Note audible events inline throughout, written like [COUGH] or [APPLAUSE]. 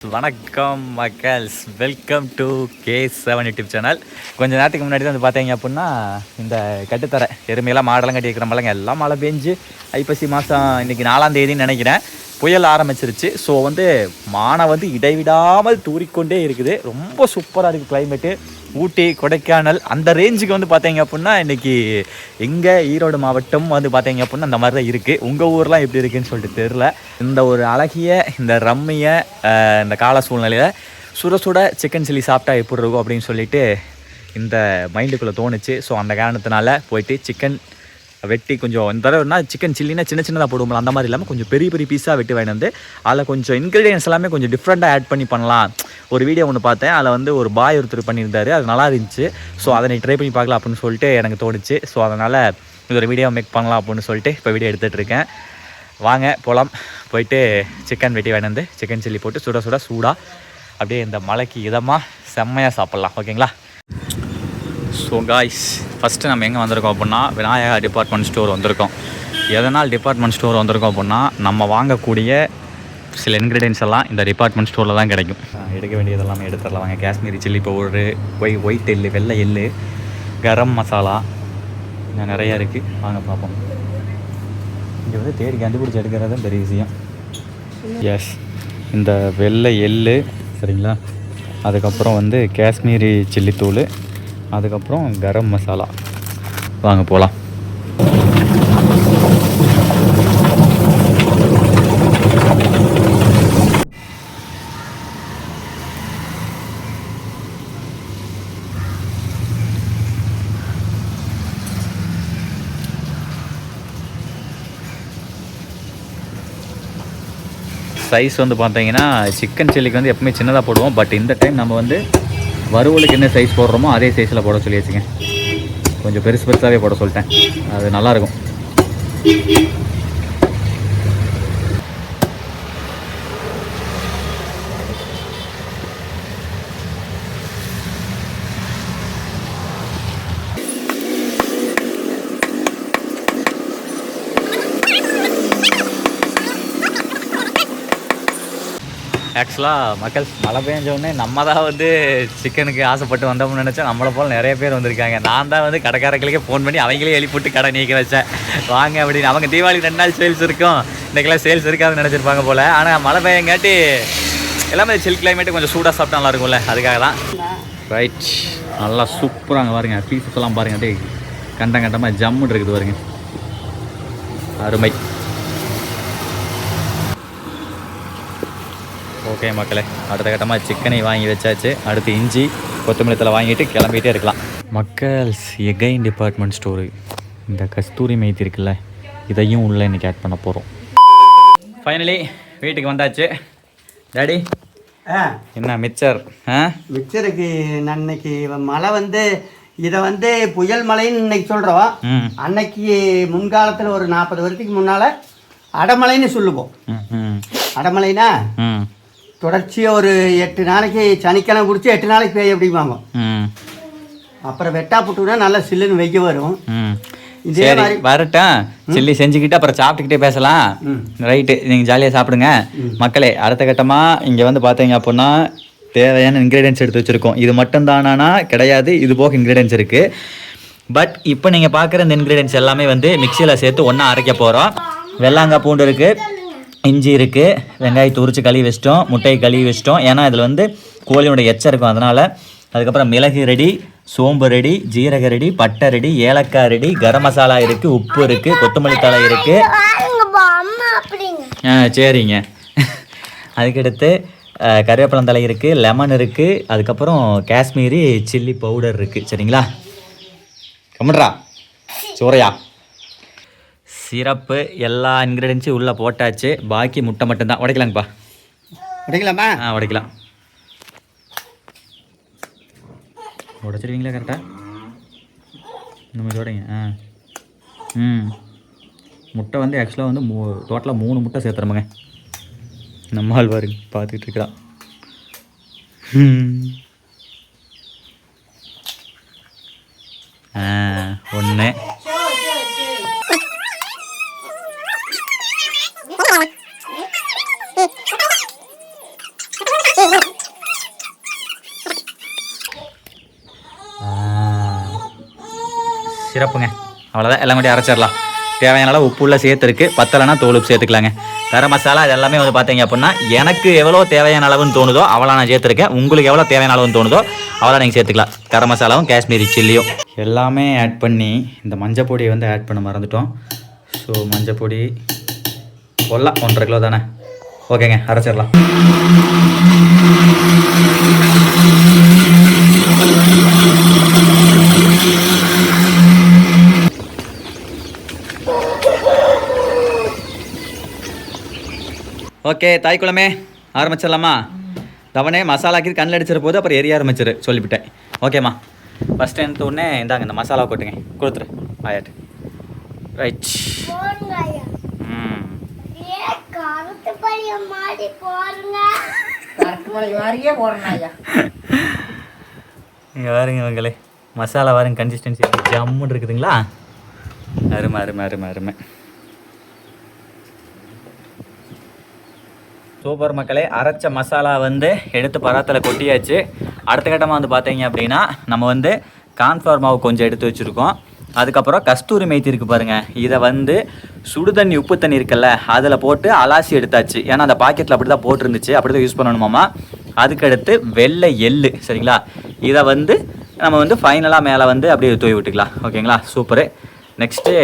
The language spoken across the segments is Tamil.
வணக்கம் மக்கள்ஸ் welcome to K seven YouTube channel கொஞ்ச நேரத்துக்கு முன்னாடி தான் வந்து பார்த்தீங்க அப்படின்னா இந்த கட்டுத்தர எருமையெல்லாம் மாடெல்லாம் கட்டி இருக்கிற மாதிரிங்க எல்லாம் மழை பெஞ்சு ஐப்பசி மாதம் இன்னைக்கு நாலாம் தேதின்னு நினைக்கிறேன். புயல் ஆரம்பிச்சிருச்சு. ஸோ வந்து மானை வந்து இடைவிடாமல் தூறிக்கொண்டே இருக்குது. ரொம்ப சூப்பராக இருக்குது கிளைமேட்டு ஊட்டி கொடைக்கானல் அந்த ரேஞ்சுக்கு வந்து பார்த்தீங்க அப்படின்னா இன்றைக்கி எங்கள் ஈரோடு மாவட்டம் வந்து பார்த்தீங்க அப்படின்னா அந்த மாதிரி தான் இருக்குது உங்கள் ஊர்லாம் எப்படி இருக்குன்னு சொல்லிட்டு தெரில இந்த ஒரு அழகிய இந்த ரம்மிய இந்த கால சூழ்நிலையில் சுட சுட சிக்கன் சில்லி சாப்பிட்டா எப்படி இருக்கும் அப்படின்னு சொல்லிட்டு இந்த மைண்டுக்குள்ளே தோணுச்சு. ஸோ அந்த காரணத்தினால போயிட்டு சிக்கன் வெட்டி கொஞ்சம் இந்த தடவைனா சிக்கன் சில்லினா சின்ன சின்னதாக போடுவோம்ல அந்த மாதிரி இல்லாமல் கொஞ்சம் பெரிய பெரிய பீஸாக வெட்டி வாங்கிட்டு வந்து அதில் கொஞ்சம் இன்க்ரீடியன்ஸ் எல்லாமே கொஞ்சம் டிஃப்ரெண்ட்டாக ஆட் பண்ணி பண்ணலாம். ஒரு வீடியோ ஒன்று பார்த்தேன். அதில் வந்து ஒரு பாய் ஒருத்தர் பண்ணியிருந்தாரு. அது நல்லா இருந்துச்சு. ஸோ அதை நீ ட்ரை பண்ணி பார்க்கலாம் அப்படின்னு சொல்லிட்டு எனக்கு தோணுச்சு. ஸோ அதனால் இது ஒரு வீடியோ மேக் பண்ணலாம் அப்படின்னு சொல்லிட்டு இப்போ வீடியோ எடுத்துகிட்டு இருக்கேன். வாங்க போகலாம் போயிட்டு சிக்கன் வெட்டி வாங்கிட்டு வந்து சிக்கன் சில்லி போட்டு சுட சுட சூடாக அப்படியே இந்த மலைக்கு இதமாக செம்மையாக சாப்பிட்லாம். ஓகேங்களா ஸோ காய்ஸ் ஃபஸ்ட்டு நம்ம எங்கே வந்திருக்கோம் அப்படின்னா விநாயகா டிபார்ட்மெண்ட் ஸ்டோர் வந்திருக்கோம். எதனால் டிபார்ட்மெண்ட் ஸ்டோர் வந்திருக்கோம் அப்படின்னா நம்ம வாங்கக்கூடிய சில இன்க்ரீடியன்ஸ் எல்லாம் இந்த டிபார்ட்மெண்ட் ஸ்டோரில் தான் கிடைக்கும். எடுக்க வேண்டியதெல்லாமே எடுத்துடலாம் வாங்க காஷ்மீரி சில்லி பவுடரு ஒய் ஒயிட் எள்ளு வெள்ளை எள்ளு கரம் மசாலா இன்னும் நிறையா இருக்குது வாங்க பார்ப்போம். இங்கே வந்து தேடி கண்டுபிடிச்சி எடுக்கிறது தான் பெரிய விஷயம். எஸ் இந்த வெள்ளை எள்ளு சரிங்களா? அதுக்கப்புறம் வந்து காஷ்மீரி சில்லி தூள் அதுக்கப்புறம் கரம் மசாலா. வாங்க போகலாம் சைஸ் வந்து பார்த்தீங்கன்னா சிக்கன் சில்லிக்கு வந்து எப்பவுமே சின்னதாக போடுவோம். பட் இந்த டைம் நம்ம வந்து வறுவலுக்கு என்ன சைஸ் போடுறோமோ அதே சைஸில் போட சொல்லி வச்சுக்கேன் கொஞ்சம் பெருசு பெருசாகவே போட சொல்லிட்டேன். அது நல்லாயிருக்கும் ஆக்சுவலாக மக்கள் மழை பெஞ்சோடனே நம்ம தான் வந்து சிக்கனுக்கு ஆசைப்பட்டு வந்தோம்னு நினச்சா நம்மளை போல் நிறைய பேர் வந்திருக்காங்க. நான் தான் வந்து கடைக்காரங்களுக்கே ஃபோன் பண்ணி அவங்களே எழுப்பிட்டு கடை நீக்க வச்சேன். வாங்க அப்படின்னு. அவங்க தீபாவளி ரெண்டு நாள் சேல்ஸ் இருக்கும். இன்றைக்கெல்லாம் சேல்ஸ் இருக்காதுன்னு நினச்சிருப்பாங்க போல். ஆனால் மழை பெய்யங்காட்டி எல்லாமே சில் கிளைமேட்டு கொஞ்சம் சூடாக சாப்பிட்டா நல்லா இருக்கும்ல. அதுக்காக தான் ரைட் நல்லா சூப்பராங்க பாருங்க. பீசஸ் பாருங்க. அப்படியே கண்டம் கண்டமாக ஜம்முன்னு இருக்குது பாருங்க. அருமை. ஓகே மக்களே. அடுத்த கட்டமாக சிக்கனை வாங்கி வச்சாச்சு. அடுத்து இஞ்சி கொத்தமல்லி தலை வாங்கிட்டு கிளம்பிட்டே இருக்கலாம். மக்கள்ஸ் எகைன் டிபார்ட்மெண்ட் ஸ்டோரு இந்த கஸ்தூரி மைத்தி இருக்குல்ல இதையும் உள்ளே இன்னைக்கு ஆட் பண்ண போகிறோம் ஃபைனலி வீட்டுக்கு வந்தாச்சு. டாடி என்ன மிச்சர்? ஆ? மிக்சருக்கு நான் இன்னைக்கு மழை வந்து இதை வந்து புயல் மழைன்னு இன்னைக்கு சொல்கிறோம் அன்னைக்கு முன்காலத்தில் ஒரு நாற்பது வருஷத்துக்கு முன்னால் அடமழைன்னு சொல்லுவோம். ம். தொடர்ச்சியாக ஒரு எட்டு நாளைக்கு சனிக்கிழமை குடிச்சு எட்டு நாளைக்கு பெய்ய அப்படிம்பாங்க. ம். அப்புறம் வெட்டா புட்டுனா நல்லா சில்லுன்னு வெய்ய வரும். இதே மாதிரி வரட்டும். சில்லி செஞ்சுக்கிட்டு அப்புறம் சாப்பிட்டுக்கிட்டே பேசலாம். ரைட்டு நீங்கள் ஜாலியாக சாப்பிடுங்க. மக்களே அடுத்த கட்டமாக இங்கே வந்து பார்த்தீங்க அப்படின்னா தேவையான இன்க்ரீடியன்ஸ் எடுத்து வச்சுருக்கோம். இது மட்டும் தானா கிடையாது. இது போக இன்க்ரீடியன்ஸ் இருக்குது பட் இப்போ நீங்கள் பார்க்குற இந்த இன்க்ரீடியன்ஸ் எல்லாமே வந்து மிக்சியில் சேர்த்து ஒன்றா அரைக்க போகிறோம் வெள்ளாங்காய் பூண்டு இருக்குது இஞ்சி இருக்குது வெங்காயத்தை உரிச்சு கழுவி வச்சிட்டோம் முட்டையை கழுவி வச்சிட்டோம். ஏன்னா இதில் வந்து கோழியோட எச்சம் இருக்கும் அதனால் அதுக்கப்புறம் மிளகு ரெடி சோம்பு ரெடி ஜீரக ரெடி பட்டை ரெடி ஏலக்காய் ரெடி கரம் மசாலா இருக்குது உப்பு இருக்குது கொத்தமல்லி தழை இருக்குது ஆ சரிங்க. அதுக்கடுத்து அஹ், கருவேப்பிலம் தழை இருக்குது லெமன் இருக்குது அதுக்கப்புறம் காஷ்மீரி சில்லி பவுடர் இருக்குது சரிங்களா? கம்முட்ரா சூறையா. சிரப்பு எல்லா இன்க்ரீடியன்ஸும் உள்ளே போட்டாச்சு. பாக்கி முட்டை மட்டும்தான். உடைக்கலாங்கப்பா. கிடைக்கலாமா ஆ உடைக்கலாம். உடைச்சிருவீங்களா கரெக்டாக மாதிரி உடைங்க. ஆ. ம். முட்டை வந்து ஆக்சுவலாக வந்து மூ டோட்டலாக மூணு முட்டை சேர்த்துறோமுங்க. நம்ம ஆள் பாருங்க பார்த்துக்கிட்டு இருக்கிறான். ஆ ஒன்று Thank you. சிறப்புங்க. அவ்வளோதான் எல்லாம் கூட அரைச்சிடலாம். தேவையான அளவு உப்பு உள்ள சேர்த்துருக்கு பத்தலைன்னா தோல் உப்பு சேர்த்துக்கலாங்க. கரம் மசாலா இது எல்லாமே வந்து பார்த்தீங்க அப்படின்னா எனக்கு எவ்வளோ தேவையான அளவுன்னு தோணுதோ அவ்வளோ நான் சேர்த்துருக்கேன். உங்களுக்கு எவ்வளோ தேவையான அளவுன்னு தோணுதோ அவ்வளோ நீங்கள் சேர்த்துக்கலாம். கரம் மசாலாவும் காஷ்மீரி சில்லியும். எல்லாமே ஆட் பண்ணி இந்த மஞ்சள் பொடியை வந்து ஆட் பண்ண மறந்துட்டோம். ஸோ மஞ்சள் பொடி கொல்லாம் ஒன்றரை கிலோ தானே. ஓகேங்க அரைச்சிடலாம். ஓகே தாய் குளமே ஆரம்பிச்சிடலாமா தவனே மசாலாக்கு கண்ணில் அடிச்சிட போது அப்புறம் எரிய ஆரம்பிச்சிரு சொல்லிவிட்டேன். ஓகேம்மா? ஃபஸ்ட் எடுத்த உடனே இந்தாங்க இந்த மசாலா கொட்டுங்க. கொடுத்துரு ஆயாட்டு ரைட். ம். இங்கே பாருங்க மகளே மசாலா பாருங்க கன்சிஸ்டன்சி ஜம்முன்னு இருக்குதுங்களா? அருமை அருமை அருமை அருமை. சூப்பர் மக்களே அரைச்ச மசாலா வந்து எடுத்து பராத்தில் கொட்டியாச்சு. அடுத்த கட்டமாக வந்து பார்த்தீங்க அப்படின்னா நம்ம வந்து கான்ஃப்ளவர் மாவு கொஞ்சம் எடுத்து வச்சுருக்கோம். அதுக்கப்புறம் கஸ்தூரி மேய்த்தி இருக்குது பாருங்கள் இதை வந்து சுடு தண்ணி உப்பு தண்ணி இருக்குல்ல அதில் போட்டு அலாசி எடுத்தாச்சு. ஏன்னா அந்த பாக்கெட்டில் அப்படி தான் போட்டிருந்துச்சு. அப்படி தான் யூஸ் பண்ணணுமாமா? அதுக்கடுத்து வெள்ளை எள்ளு சரிங்களா? இதை வந்து நம்ம வந்து ஃபைனலாக மேலே வந்து அப்படியே தூவி விட்டுக்கலாம். ஓகேங்களா? சூப்பரு. நெக்ஸ்ட்டு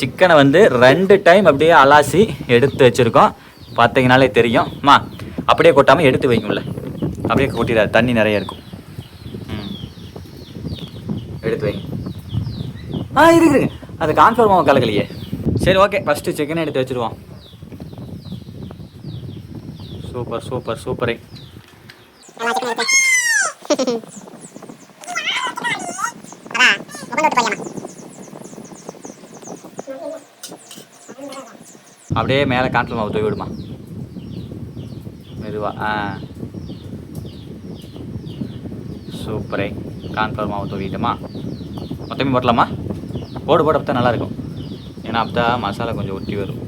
சிக்கனை வந்து ரெண்டு டைம் அப்படியே அலாசி எடுத்து வச்சுருக்கோம். பார்த்தீங்கனாலே தெரியும். மா அப்படியே கொட்டாமல் எடுத்து வைக்கும்ல அப்படியே கொட்டிடாது தண்ணி நிறைய இருக்கும். ம். எடுத்து வைங்க ஆ இருக்கு இருக்கு. அது கான்ஃபார்ம் ஆகும் கலக்கலையே. சரி ஓகே ஃபஸ்ட்டு சிக்கன் எடுத்து வச்சுருவோம். சூப்பர் சூப்பர் சூப்பரே அப்படியே மேலே கான்ஃபார்ம் மாவு தூவி விடுமா? மெதுவா ஆ சூப்பரே கான்ஃபிளவர் மாவு தூவிட்டோமா மொத்தமே போட்டலாமா போடு போட அப்போ நல்லாயிருக்கும் ஏன்னா அப்போ மசாலா கொஞ்சம் ஒட்டி வரும்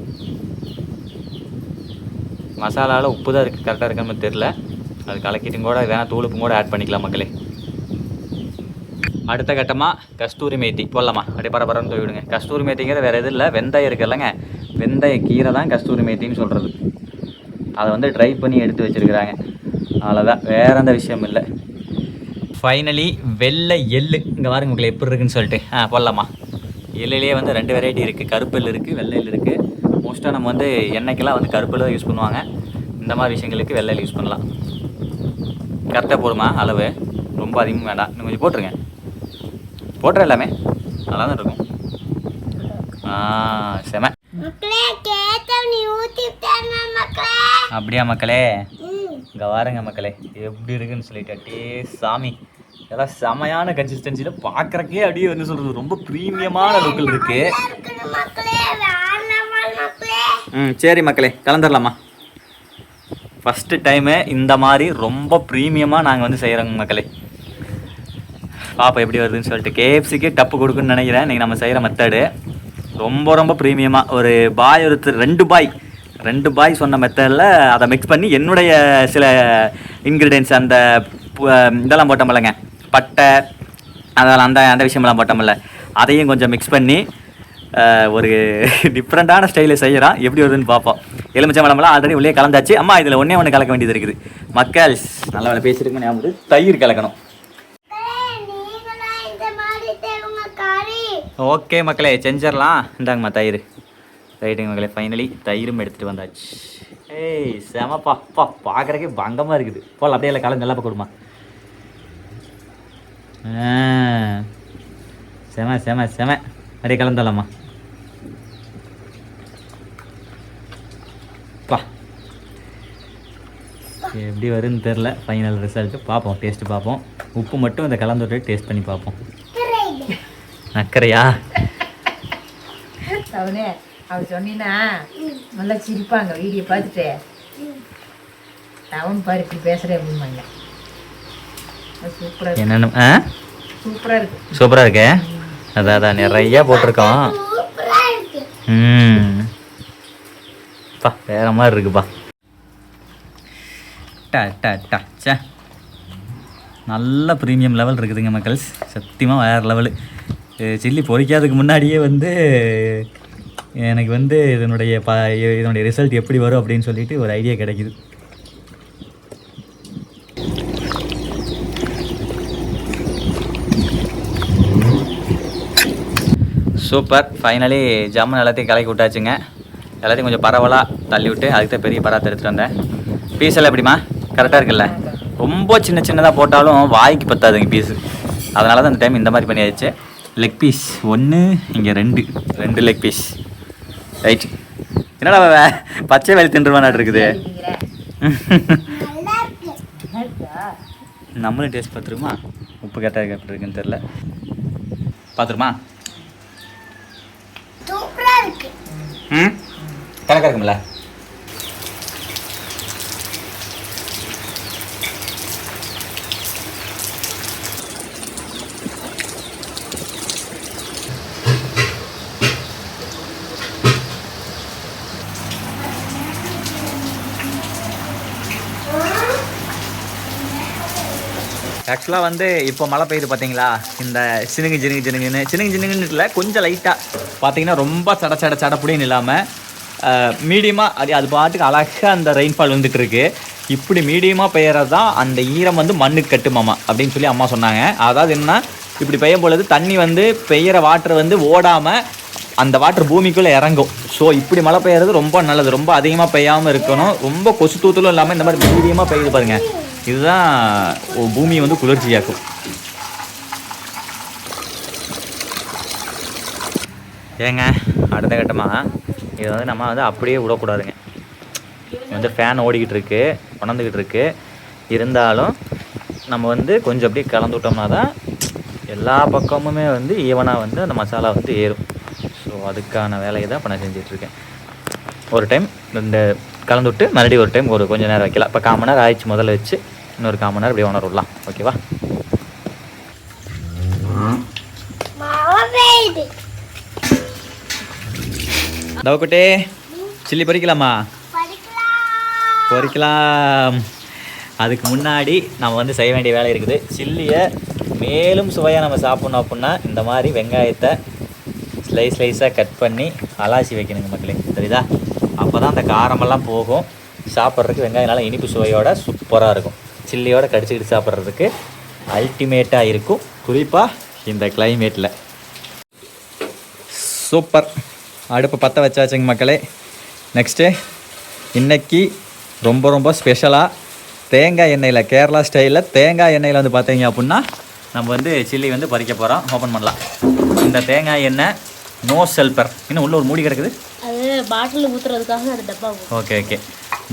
மசாலாவில் உப்பு தான் இருக்குது கரெக்டாக இருக்கான்னு தெரில அது கலக்கிட்டும் கூட வேணால் தூளுப்பும் கூட ஆட் பண்ணிக்கலாம் மக்களே அடுத்த கட்டமாக கஸ்தூரி மேத்தி போடலாமா அப்படியே பரபரன்னு தூவி விடுங்க கஸ்தூரி மேத்திங்கிறது வேறு எதுவும் இல்லை. வெந்தயம் இருக்குல்லங்க. வெந்தய கீரை தான் கஸ்தூரி மேத்தின்னு சொல்கிறது அதை வந்து ட்ரை பண்ணி எடுத்து வச்சுருக்கிறாங்க. அவ்வளோதான் வேற எந்த விஷயம் இல்லை. ஃபைனலி வெள்ளை எள்ளு. இங்கே பாருங்க உங்களுக்கு எப்படி இருக்குன்னு சொல்லிட்டு. ஆ போடலாமா? எள்ளுலேயே வந்து ரெண்டு வெரைட்டி இருக்குது கருப்பு எள்ளு இருக்குது வெள்ளை எள்ளு இருக்குது மோஸ்ட்டாக நம்ம வந்து எண்ணெய்க்கெல்லாம் வந்து கருப்பு தான் யூஸ் பண்ணுவாங்க. இந்த மாதிரி விஷயங்களுக்கு வெள்ளை எள்ளு யூஸ் பண்ணலாம். கரெக்டாக போடுமா? அளவு? ரொம்ப அதிகமாக வேண்டாம். இன்னும் கொஞ்சம் போட்டுருங்க. போட்டுற எல்லாமே? நல்லா தான் இருக்கும். செம. அப்படியா மக்களே. இங்கே வாருங்க மக்களே. எப்படி இருக்குன்னு சொல்லிட்டு டே சாமி. இதெல்லாம் செமையான கன்சிஸ்டன்சியில் பார்க்குறக்கே அப்படியே வந்து சொல்கிறது ரொம்ப ப்ரீமியமான லுக்கில் மக்களே ம் சரி மக்களே கலந்துடலாமா ஃபஸ்ட்டு டைமு இந்த மாதிரி ரொம்ப ப்ரீமியமாக நாங்கள் வந்து செய்கிறோங்க மக்களே. பாப்பா எப்படி வருதுன்னு சொல்லிட்டு கேஎஃப்சிக்கே டப்பு கொடுக்குன்னு நினைக்கிறேன். இன்றைக்கி நம்ம செய்கிற மெத்தடு ரொம்ப ரொம்ப ப்ரீமியமாக ஒரு பாய் ஒருத்தர் ரெண்டு பாய் ரெண்டு பாய் சொன்ன மெத்தடில் அதை மிக்ஸ் பண்ணி என்னுடைய சில இன்க்ரீடியன்ஸ் அந்த இதெல்லாம் போட்டோம்லங்க பட்டை அதெல்லாம் அந்த அந்த விஷயமெல்லாம் போட்டோம்ல அதையும் கொஞ்சம் மிக்ஸ் பண்ணி ஒரு டிஃப்ரெண்ட்டான ஸ்டைலில் செய்கிறான் எப்படி வருதுன்னு பார்ப்போம். எலுமிச்சை மலமெல்லாம் ஆல்ரெடி உள்ளே கலந்தாச்சு. அம்மா இதில் ஒன்றே ஒன்று கலக்க வேண்டியது இருக்குது. மக்கள் நல்ல வேலை பேசியிருக்கேன் ஞாபகம் தயிர் கலக்கணும் மக்களே, நீங்களா இந்த மாதிரி தேவங்க கறி ஓகே மக்களே செஞ்சிடலாம். இந்தாங்கம்மா தயிர். ரைட்டுங்க மக்களே ஃபைனலி தயிரும் எடுத்துகிட்டு வந்தாச்சு. ஏய் செமப்பா. அப்பா பார்க்குறக்கே பங்கமாக இருக்குது. போல் அப்படியே இல்லை கலந்து நல்லா கொடுமா. செம செம செம. அப்படியே கலந்துடலாமா பா. எப்படி வருதுன்னு தெரில ஃபைனல் ரிசல்ட்டு பார்ப்போம் டேஸ்ட்டு பார்ப்போம். உப்பு மட்டும் இந்த கலந்து விட்டு டேஸ்ட் பண்ணி பார்ப்போம். நக்கரையா அவனே அவ சொன்னீன்னா நல்லா சிரிப்பாங்க வீடியோ பார்த்துட்டு. டவுன் பாரு இப்படி பேசுகிறேன் அப்படிம்பாங்க. சூப்பராக இருக்கு. என்னென்ன ஆ? சூப்பராக இருக்கு. சூப்பராக இருக்கே? அதான் அதான் நிறையா போட்டிருக்கோம். சூப்பரா இருக்கு. ம். பா வேற மாதிரி இருக்குப்பா. அட்டா அட்டா அட்டா சே நல்ல ப்ரீமியம் லெவல் இருக்குதுங்க மக்கள்ஸ். சத்தியமாக வேறு லெவலு சில்லி பொரிக்காததுக்கு முன்னாடியே வந்து எனக்கு வந்து இதனுடைய ப இதனுடைய ரிசல்ட் எப்படி வரும் அப்படின்னு சொல்லிட்டு ஒரு ஐடியா கிடைக்குது. சூப்பர் ஃபைனலி ஜாமுன் எல்லாத்தையும் கலக்கி விட்டாச்சுங்க. எல்லாத்தையும் கொஞ்சம் பரவலாக தள்ளி விட்டு அதுக்கு தான் பெரிய பராத்தை எடுத்துகிட்டு வந்தேன். பீஸ் எல்லாம் எப்படிமா கரெக்டாக இருக்குல்ல? ரொம்ப சின்ன சின்னதாக போட்டாலும் வாய்க்கு பத்தாதுங்க பீஸு அதனால தான் இந்த டைம் இந்த மாதிரி பண்ணியாச்சு லெக் பீஸ் ஒன்று இங்கே ரெண்டு. ரெண்டு லெக் பீஸ் ரைட் என்னடா அவ பச்சை வேலை தின்றுவானாட்டு இருக்குது. இருக்கு. நம்மளும் டேஸ்ட் பார்த்துருமா உப்பு கரெக்டாக எப்படி இருக்குன்னு தெரில பார்த்துருமா? இருக்கு. ம்? கணக்காக இருக்கும்ல? ஆக்சுவலாக வந்து இப்போ மழை பெய்யுது பார்த்தீங்களா இந்த சினுங்கு சினுங்கு சினுங்குன்னு. சினுங்கு சினுங்குன்னு இல்லை கொஞ்சம் லைட்டாக பார்த்தீங்கன்னா ரொம்ப சட சட சடப்புடின்னு இல்லாமல் மீடியமாக அது அது பாட்டுக்கு அழகாக அந்த ரெயின்ஃபால் வந்துட்டு இருக்கு இப்படி மீடியமாக பெய்யறது தான் அந்த ஈரம் வந்து மண்ணுக்கு கட்டுமாமா அப்படின்னு சொல்லி அம்மா சொன்னாங்க. அதாவது என்னன்னா இப்படி பெய்யும் பொழுது தண்ணி வந்து பெய்கிற வாட்டர் வந்து ஓடாமல் அந்த வாட்டர் பூமிக்குள்ளே இறங்கும். ஸோ இப்படி மழை பெய்யறது ரொம்ப நல்லது. ரொம்ப அதிகமாக பெய்யாமல் இருக்கணும். ரொம்ப கொசு தூத்தலும் இல்லாமல் இந்த மாதிரி மீடியமாக பெய்யுது பாருங்கள் இதுதான் பூமியை வந்து குளிர்ச்சியாக்கும். ஏங்க அடுத்த கட்டமாக இதை வந்து நம்ம வந்து அப்படியே விடக்கூடாதுங்க. வந்து ஃபேன் ஓடிக்கிட்டு இருக்கு உணர்ந்துக்கிட்டு இருக்கு இருந்தாலும் நம்ம வந்து கொஞ்சம் அப்படியே கலந்து விட்டோம்னா தான் எல்லா பக்கமுமே வந்து ஈவனாக வந்து அந்த மசாலா வந்து ஏறும். ஸோ அதுக்கான வேலையை தான் இப்போ நான் செஞ்சிட்ருக்கேன் ஒரு டைம் இந்த கலந்து விட்டு மறுபடியும் ஒரு டைம் ஒரு கொஞ்சம் நேரம் வைக்கலாம். இப்போ காமன் நேரம் ஆயிடுச்சு முதல்ல வச்சு. இன்னொரு கால் மணி நேரம் அப்படியே உணர விடலாம். ஓகேவா தவக்குட்டே சில்லி பறிக்கலாமா? பொரிக்கலாம் அதுக்கு முன்னாடி நம்ம வந்து செய்ய வேண்டிய வேலை இருக்குது. சில்லியை மேலும் சுவையாக நம்ம சாப்பிட்ணும் அப்படின்னா இந்த மாதிரி வெங்காயத்தை ஸ்லைஸ் ஸ்லைஸாக கட் பண்ணி அலாசி வைக்கணுங்க மக்களே. தெரியுதா அப்போ தான் அந்த காரமெல்லாம் போகும். சாப்பிட்றதுக்கு வெங்காயம் நல்லா இனிப்பு சுவையோட சூப்பராக இருக்கும். சில்லியோட கடிச்சிக்கிட்டு சாப்பிட்றதுக்கு அல்டிமேட்டாக இருக்கும். குறிப்பாக இந்த கிளைமேட்டில் சூப்பர் அடுப்பு பற்ற வச்சாச்சுங்க மக்களே. நெக்ஸ்ட்டு இன்னைக்கு ரொம்ப ரொம்ப ஸ்பெஷலாக தேங்காய் எண்ணெயில் கேரளா ஸ்டைலில் தேங்காய் எண்ணெயில் வந்து பார்த்தீங்க அப்படின்னா நம்ம வந்து சில்லி வந்து பறிக்க போகிறோம் ஓப்பன் பண்ணலாம். இந்த தேங்காய் எண்ணெய் நோ செல்பர் இன்னும் உள்ள ஒரு மூடி கிடக்குது? அது பாட்டில் டப்பா ஓகே ஓகே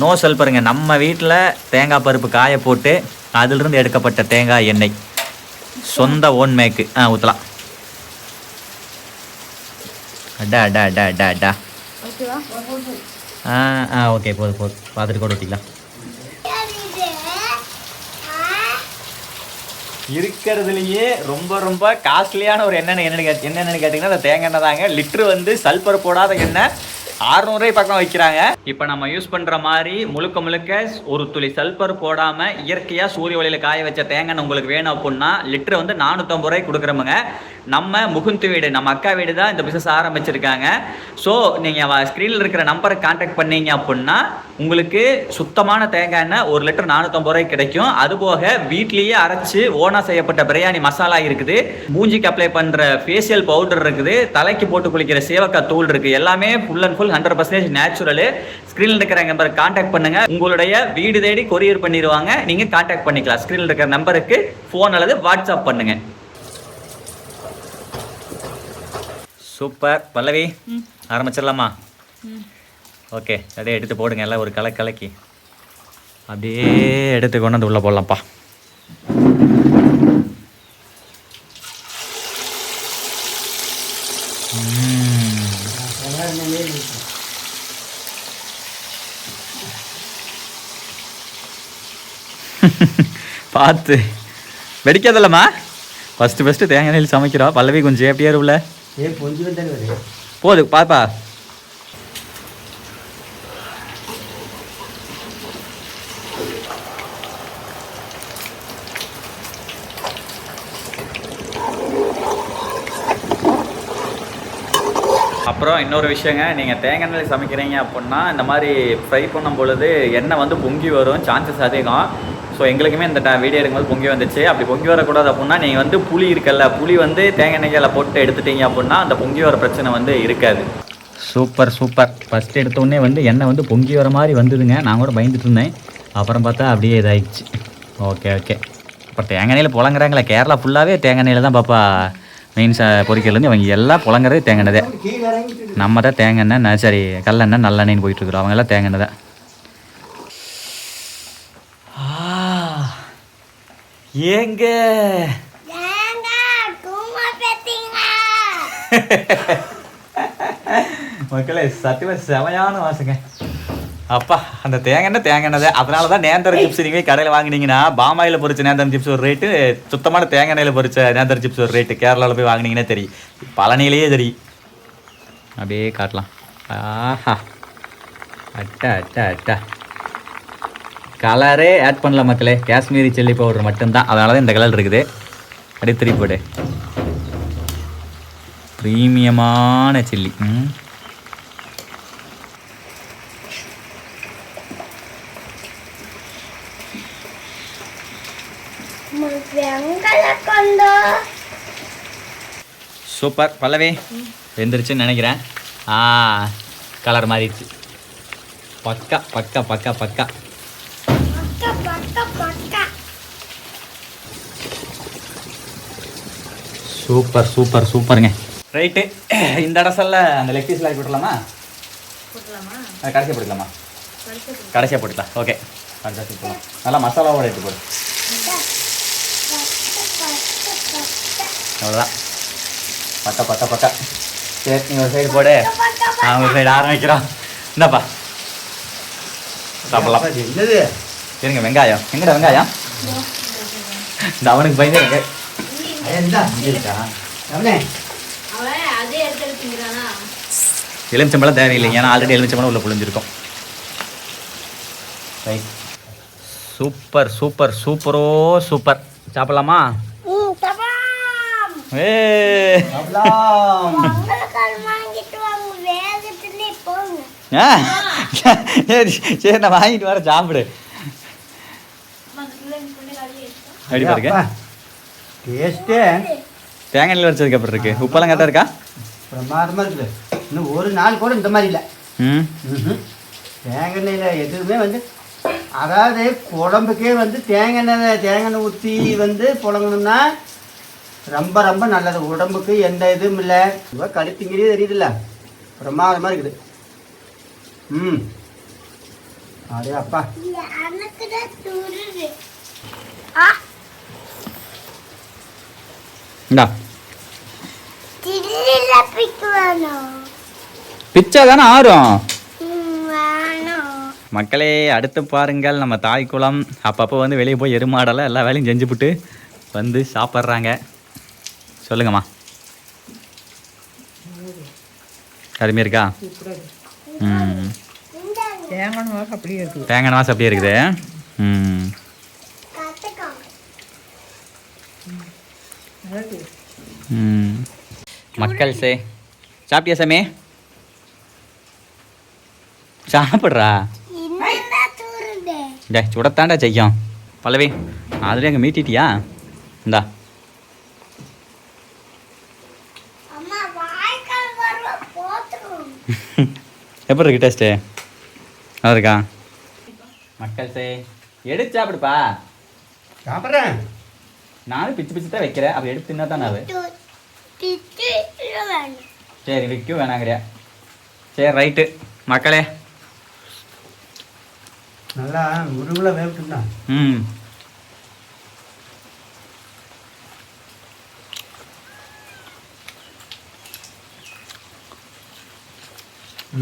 நோ செல்பருங்க நம்ம வீட்டில் தேங்காய் பருப்பு காய போட்டு அதிலிருந்து எடுக்கப்பட்ட தேங்காய் எண்ணெய். சொந்த ஓன் மேக்கு ஆ ஊற்றலாம் அடா அடா அடா அடா அடா. ஆ ஆ ஓகே போதும் போதும் பார்த்துட்டு கூட ஊற்றிக்கலாம் இருக்கிறதுலையே ரொம்ப ரொம்ப காஸ்ட்லியான ஒரு எண்ணெய் என்னென்னு கேட் என்னென்னு கேட்டிங்கன்னா அந்த தேங்காய் எண்ணெய் தாங்க. லிட்ரு வந்து சல்பர் போடாத எண்ணெய். அறுநூறுவாய் பக்கம் வைக்கிறாங்க. இப்போ நம்ம யூஸ் பண்ணுற மாதிரி முழுக்க முழுக்க ஒரு துளி சல்பர் போடாமல் இயற்கையாக சூரிய ஒளியில் காய வச்ச தேங்காய் உங்களுக்கு வேணும் அப்படின்னா லிட்டர் வந்து நானூற்றம்பது ரூபாய் கொடுக்குறோமுங்க. நம்ம முகுந்து வீடு நம்ம அக்கா வீடு தான் இந்த பிஸ்னஸ் ஆரம்பிச்சிருக்காங்க. ஸோ நீங்கள் ஸ்க்ரீனில் இருக்கிற நம்பரை காண்டாக்ட் பண்ணீங்க அப்படின்னா உங்களுக்கு சுத்தமான தேங்காய் எண்ணெய் ஒரு லிட்டர் நானூற்றம்பது ரூபாய்க்கு கிடைக்கும். அதுபோக வீட்லேயே அரைச்சு ஓனா செய்யப்பட்ட பிரியாணி மசாலா இருக்குது. மூஞ்சிக்கு அப்ளை பண்ணுற ஃபேஷியல் பவுடர் இருக்குது. தலைக்கு போட்டு குளிக்கிற சேவக்காய் தூள் இருக்குது எல்லாமே full and full hundred percentage natural ஸ்க்ரீனில் இருக்கிற நம்பர் காண்டாக்ட் பண்ணுங்க. உங்களுடைய வீடு தேடி கொரியர் பண்ணிடுவாங்க. நீங்கள் காண்டாக்ட் பண்ணிக்கலாம். ஸ்க்ரீனில் இருக்கிற நம்பருக்கு ஃபோன் அல்லது வாட்ஸ்அப் பண்ணுங்க. சூப்பர். பல்லவி ஆரம்பிச்சிடலாமா? ஓகே. அப்படியே எடுத்து போடுங்க. எல்லாம் ஒரு கலை கலக்கி அப்படியே எடுத்து கொண்டு வந்து உள்ளே போடலாம்ப்பா. பார்த்து. வெடிக்காதல்லம்மா. ஃபஸ்ட்டு ஃபஸ்ட்டு தேங்காய் நெல் சமைக்கிறோம் பல்லவி கொஞ்சம் சேஃப்டியாக இருக்குல்ல போது பாப்பா. அப்புறம் இன்னொரு விஷயங்க. நீங்கள் தேங்காய் எண்ணெய் சமைக்கிறீங்க அப்படின்னா இந்த மாதிரி ஃப்ரை பண்ணும் பொழுது எண்ணெய் வந்து பொங்கி வரும். சான்சஸ் அதிகம். ஸோ எங்களுக்குமே இந்த ட- வீடியோ எடுக்கும்போது பொங்கி வந்துச்சு. அப்படி பொங்கி வரக்கூடாது அப்படின்னா நீங்கள் வந்து புளி இருக்கல புளி வந்து தேங்காய் எண்ணெய்களை போட்டு எடுத்துட்டீங்க அப்படின்னா அந்த பொங்கி வர பிரச்சனை வந்து இருக்காது. Super super. ஃபஸ்ட் எடுத்தோடனே வந்து எண்ணெய் வந்து பொங்கி வர மாதிரி வந்ததுங்க. நான் கூட பயந்துட்டு இருந்தேன். அப்புறம் பார்த்தா அப்படியே இதாகிடுச்சு ஓகே ஓகே இப்போ தேங்காய் எண்ணெயில் புழங்குறாங்களே கேரளா ஃபுல்லாகவே தேங்காய் எண்ணெயில் தான் பாப்பா மீன்ஸ் பொறிக்கிறதுலேருந்து அவங்க எல்லாம் புழங்குறது தேங்காய் எண்ணெய் நம்ம தான் தேங்காய் எண்ணெய் சரி கல்லெண்ணெய் நல்லெண்ணெய்னு போயிட்டுருக்குறோம் அவங்க எல்லாம் தேங்காய் எண்ணெய் தான். ஏங்க? மக்களே சத்தியமா செமையான வாசங்க. அப்பா அந்த தேங்காய் எண்ணெய் தேங்காய் எண்ணெய் தான். அதனால தான் நேந்திர [LAUGHS] சிப்ஸ் நீங்கள் கடையில் வாங்குனீங்கன்னா பாமாயில் பொரிச்ச நேந்திரம் சிப்ஸ் ஒரு ரேட்டு சுத்தமான தேங்காய் எண்ணெயில் பொரிச்ச நேந்திர சிப்ஸ் ஒரு ரேட்டு கேரளாவில் போய் வாங்குனீங்கன்னா தெரியும் பழனிலேயே தெரியும் அப்படியே காட்டலாம். ஆஹா. அட்டா அட்டா அட்டா. கலரே ஆட் பண்ணல மக்களே. காஷ்மீரி சில்லி பவுடர் மட்டும்தான். அதனால தான் இந்த கலர் இருக்குது. அப்படியே திருப்பி போடு. ப்ரீமியமான சில்லி ம். சூப்பர் பல்லவி வெந்துருச்சுன்னு நினைக்கிறேன். ஆ கலர் மாறிடுச்சு. பக்கா பக்க பக்க பக்க. சூப்பர் சூப்பர் சூப்பருங்க ரைட்டு இந்த இடசல்ல அந்த லெக் பீஸில் ஆக்கி விட்டுலாமா அது கடைசியாக போட்டுக்கலாமா? கடைசியாக போட்டுக்கலாம். ஓகே கடைசியாக போட்டுக்கலாம். நல்லா மசாலாவோட எடுத்து போடு. அவ்வளோதான் பட்டா பட்டா பட்டா. சரி நீ ஒரு சைடு போடு. நான் ஒரு சைடு ஆரம்பிக்கிறோம். இந்தாப்பா. சாப்பிடலாம். என்னது? இருங்க வெங்காயம். எங்கடா வெங்காயம்? இந்த அவனுக்கு பயந்து இருக்கா. எலுமிச்சம்பழம் தேவையில்லை. ஏன்னா ஆல்ரெடி எலுமிச்சம்பழம் உள்ள புழிஞ்சிருக்கும் ரைட் சூப்பர் சூப்பர் சூப்பரோ சூப்பர். சாப்பிடலாமா? ஏ. [LAUGHS] சரி சரி நான் வாங்கிட்டு வரேன். சாப்பிடு. எப்படி பாருங்க. டேஸ்ட்டே. தேங்காய் எண்ணெயில் வச்சதுக்கு அப்புறம் இருக்கு. உப்பெல்லாம் கரெக்டாக இருக்கா? பிரமாதமாக இருக்குது. இன்னும் ஒரு நாள் கூட இந்த மாதிரி இல்லை. ம். தேங்காய் எண்ணெயில் எதுவுமே வந்து அதாவது குழம்புக்கே வந்து தேங்காய் எண்ணெய் தேங்காய் எண்ணெய் ஊற்றி வந்து புழங்கணும்னா ரொம்ப ரொம்ப நல்லது. உடம்புக்கு எந்த இதுவும் இல்லை. இப்போ கடுத்திங்கிறே தெரியுதுல்ல. பிரமாதமாக இருக்குது. ம். அடே அப்பா எனக்கு தான் துருது ஆ இந்தா. பிச்சா தானே ஆறும்? மக்களே அடுத்து பாருங்கள் நம்ம தாய் குளம். அப்பப்போ வந்து வெளியே போய் எருமாடெல்லாம் எல்லா வேலையும் செஞ்சுப்புட்டு வந்து சாப்பிட்றாங்க. சொல்லுங்கம்மா. அருமையாக இருக்கா? ம். தேங்காய் வாசம் அப்படியே இருக்குது. ம் கற்றுக்கோங்க ம் மக்கள் சே சாப்பிட்டியா சாமி சாப்பிட்றா? டே சுடத்தாண்டா செய்யும். பல்லவி அதுலேயே அங்கே மீட்டிட்டியா? இந்தா. [LAUGHS] எப்படி இருக்கு டேஸ்ட்டு நல்லா இருக்கா? மக்கள் சே எடுத்து சாப்பிடுப்பா. சாப்பிட்றேன். நானும் பிச்சு பிச்சு தான் வைக்கிறேன். அப்படி எடுத்து தின்னா தான் அது? சரி விற்கும் வேணாங்கிறியா? சரி ரைட்டு. மக்களே. நல்லா முருகில் வேவிட்டுனா ம்.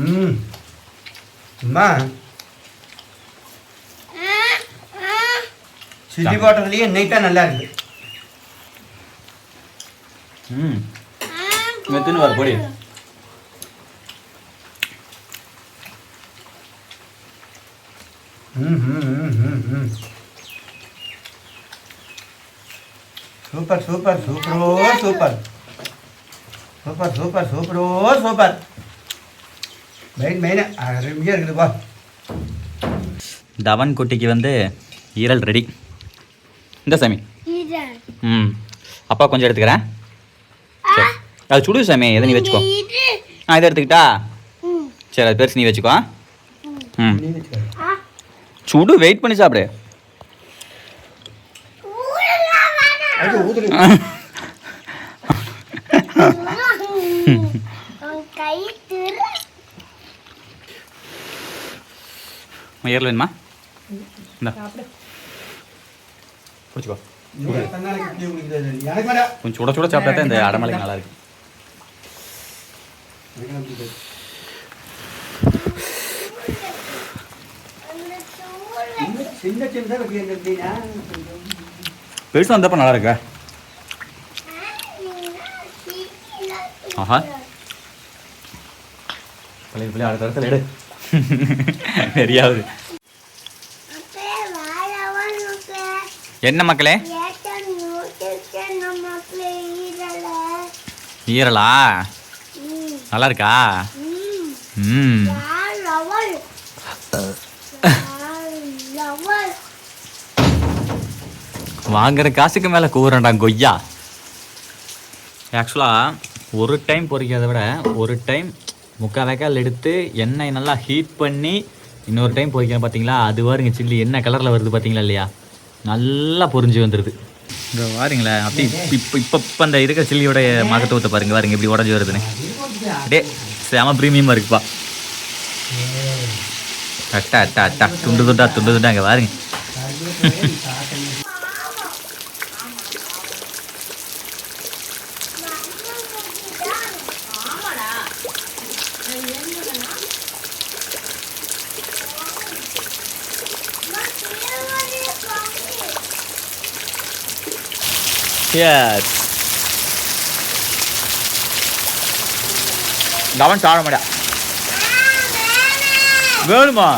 ம். அம்மா. சில்லி போட்டதுலேயே நைட்டாக நல்லா இருக்குது ம் மெத்துன்னு வர பொடி ம் ம் ம் ம் ம் சூப்பர் சூப்பர் சூப்பரோ சூப்பர் சூப்பர் சூப்பர் சூப்பரோ சூப்பர் மெயின் மெயின் அருமையாக இருக்குதுப்பா தவன் குட்டிக்கு வந்து ஈரல் ரெடி இந்த சாமி ம் அப்பா கொஞ்சம் எடுத்துக்கிறேன் அது சுடு சாமி எதை நீ வச்சுக்கோ? ஆ இதை எடுத்துக்கிட்டா? சரி அது பெருசு நீ வச்சுக்கோ ம். சுடு வெயிட் பண்ணி சாப்பிடு. ஊரெல்லாம் வேணாம்? இந்த. பிடிச்சிக்கோ. கொஞ்சம் சுட சுட சாப்பிட்டா தான் இந்த அடமலைக்கு நல்லா இருக்கு எனக்கு வேண்டாம் பிடிக்காது. அந்த சூழல் சின்ன- சின்ன சின்னதாக வைக்கிறது எப்படின்னா கொஞ்சம் பெருசு வந்தப்போ நல்லா இருக்கா ஆஹா. பிள்ளை பிள்ளை அடுத்த இடத்துல எடு. அப்பே என்ன மக்களே? ஈரல? நல்லா இருக்கா ம். வாங்குற காசுக்கு மேலே கூறண்டா கொய்யா. ஆக்சுவலாக ஒரு டைம் பொறிக்கிறத விட ஒரு டைம் முக்கால் வேக்கால் எடுத்து எண்ணெய் நல்லா ஹீட் பண்ணி இன்னொரு டைம் பொரிக்கிறேன் பார்த்தீங்களா அது வாருங்க சில்லி என்ன கலரில் வருது பார்த்தீங்களா இல்லையா? நல்லா பொறிஞ்சு வந்துடுது இங்கே பாருங்களேன் அப்படி இப்போ இப்போ இப்போ அந்த இருக்கிற சில்லியோடைய மகத்துவத்தை பாருங்க பாருங்க இப்படி உடஞ்சி வருதுன்னு. டே செம ப்ரீமியமாக இருக்குப்பா. அட்டா அட்டா அட்டா. துண்டு துண்டா துண்டு துண்டா இங்கே பாருங்க. ஆமாடா Yes. கவன் சாட மாட்டா. வேணுமா?